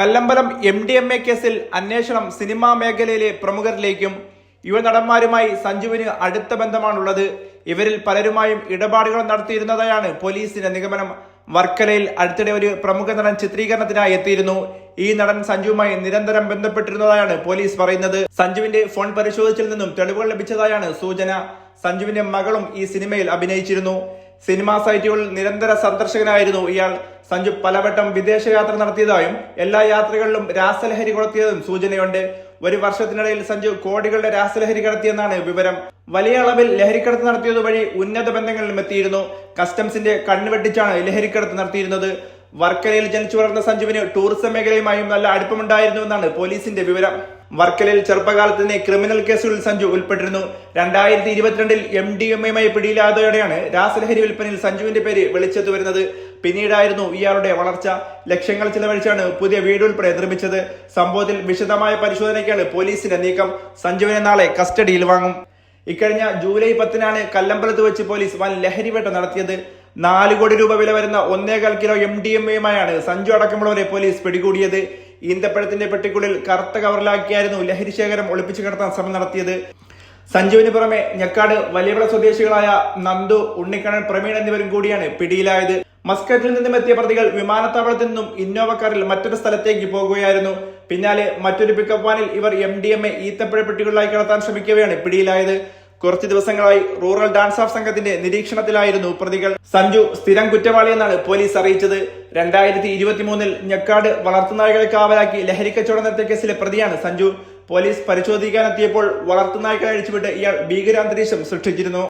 Kallambalam M D M A കേസിൽ അന്വേഷണം cinema മേഖലയിലെ പ്രമുഖരിലേക്കും യുവനടന്മാരുമായി സഞ്ജുവിന് അടുത്ത ബന്ധമാണുള്ളത്. ഇവരിൽ പലരുമായും ഇടപാടുകൾ നടത്തിയിരുന്നതായാണ് പോലീസിന്റെ നിഗമനം. വർക്കലയിൽ അടുത്തിടെ ഒരു പ്രമുഖ നടൻ ചിത്രീകരണത്തിനായി എത്തിയിരുന്നു. ഈ നടൻ സഞ്ജുവുമായി നിരന്തരം ബന്ധപ്പെട്ടിരുന്നതായാണ് പോലീസ് പറയുന്നത്. സഞ്ജുവിന്റെ ഫോൺ പരിശോധിച്ചതിൽ നിന്നും തെളിവുകൾ ലഭിച്ചതായാണ് സൂചന. സഞ്ജുവിന്റെ മകളും ഈ സിനിമയിൽ അഭിനയിച്ചിരുന്നു. സിനിമാ സൈറ്റുകളിൽ നിരന്തര സന്ദർശകനായിരുന്നു ഇയാൾ. സഞ്ജു പലവട്ടം വിദേശയാത്ര നടത്തിയതായും എല്ലാ യാത്രകളിലും രാസലഹരി കൊളുത്തിയതും സൂചനയുണ്ട്. ഒരു വർഷത്തിനിടയിൽ സഞ്ജു കോടികളുടെ രാസലഹരി കടത്തിയെന്നാണ് വിവരം. വലിയ അളവിൽ ലഹരിക്കടത്ത് നടത്തിയതുവഴി ഉന്നത ബന്ധങ്ങളിലും എത്തിയിരുന്നു. കസ്റ്റംസിന്റെ കണ്ണുവെട്ടിച്ചാണ് ലഹരിക്കടത്ത് നടത്തിയിരുന്നത്. വർക്കലയിൽ ജനിച്ചു വളർന്ന സഞ്ജുവിന് ടൂറിസം മേഖലയുമായും നല്ല അടുപ്പമുണ്ടായിരുന്നു എന്നാണ് പോലീസിന്റെ വിവരം. വർക്കലയിൽ ചെറുപ്പകാലത്ത് തന്നെ ക്രിമിനൽ കേസുകളിൽ സഞ്ജു ഉൾപ്പെട്ടിരുന്നു. രണ്ടായിരത്തി ഇരുപത്തിരണ്ടിൽ എം ഡി എം എയുമായി പിടിയിലായതോടെയാണ് രാസലഹരി വിൽപ്പനയിൽ സഞ്ജുവിന്റെ പേര് വെളിച്ചെത്തു വരുന്നത്. പിന്നീടായിരുന്നു ഇയാളുടെ വളർച്ച. ലക്ഷങ്ങൾ ചിലവഴിച്ചാണ് പുതിയ വീട് ഉൾപ്പെടെ നിർമ്മിച്ചത്. സംഭവത്തിൽ വിശദമായ പരിശോധനയ്ക്കാണ് പോലീസിന്റെ നീക്കം. സഞ്ജുവിനെ നാളെ കസ്റ്റഡിയിൽ വാങ്ങും. ഇക്കഴിഞ്ഞ ജൂലൈ പത്തിനാണ് കല്ലമ്പലത്ത് വെച്ച് പോലീസ് വൻ ലഹരിവേട്ട നടത്തിയത്. നാല് കോടി രൂപ വില വരുന്ന ഒന്നേകാൽ കിലോ എം ഡി എം എയുമായാണ് സഞ്ജു അടക്കമുള്ളവരെ പോലീസ് പിടികൂടിയത്. ഈന്തപ്പഴത്തിന്റെ പെട്ടിക്കുള്ളിൽ കറുത്ത കവറിലാക്കിയായിരുന്നു ലഹരി ശേഖരം ഒളിപ്പിച്ചു കിടത്താൻ ശ്രമം നടത്തിയത്. സഞ്ജുവിന് പുറമെ ഞെക്കാട് വലിയവിള സ്വദേശികളായ നന്ദു ഉണ്ണിക്കണ്ണൻ പ്രമീൺ എന്നിവരും കൂടിയാണ് പിടിയിലായത്. മസ്കറ്റിൽ നിന്നും എത്തിയ പ്രതികൾ വിമാനത്താവളത്തിൽ നിന്നും ഇന്നോവ കാറിൽ മറ്റൊരു സ്ഥലത്തേക്ക് പോകുകയായിരുന്നു. പിന്നാലെ മറ്റൊരു പിക്കപ്പ് വാനിൽ ഇവർ എം ഡി എം എ ഈത്തപ്പഴ പെട്ടികളിലായി കടത്താൻ ശ്രമിക്കവെയാണ് പിടിയിലായത്. കുറച്ച് ദിവസങ്ങളായി റൂറൽ ഡാൻസ് ഓഫ് സംഘത്തിന്റെ നിരീക്ഷണത്തിലായിരുന്നു പ്രതികൾ. സഞ്ജു സ്ഥിരം കുറ്റവാളിയെന്നാണ് പോലീസ് അറിയിച്ചത്. രണ്ടായിരത്തി ഇരുപത്തി മൂന്നിൽ ഞെക്കാട് വളർത്തുനായകളെ കാവലാക്കി ലഹരിക്കച്ചവടം നടത്തിയ കേസിലെ പ്രതിയാണ് സഞ്ജു. പോലീസ് പരിശോധിക്കാനെത്തിയപ്പോൾ വളർത്തുനായ്ക്കളെ അഴിച്ചുവിട്ട് ഇയാൾ ഭീകരാന്തരീക്ഷം സൃഷ്ടിച്ചിരുന്നു.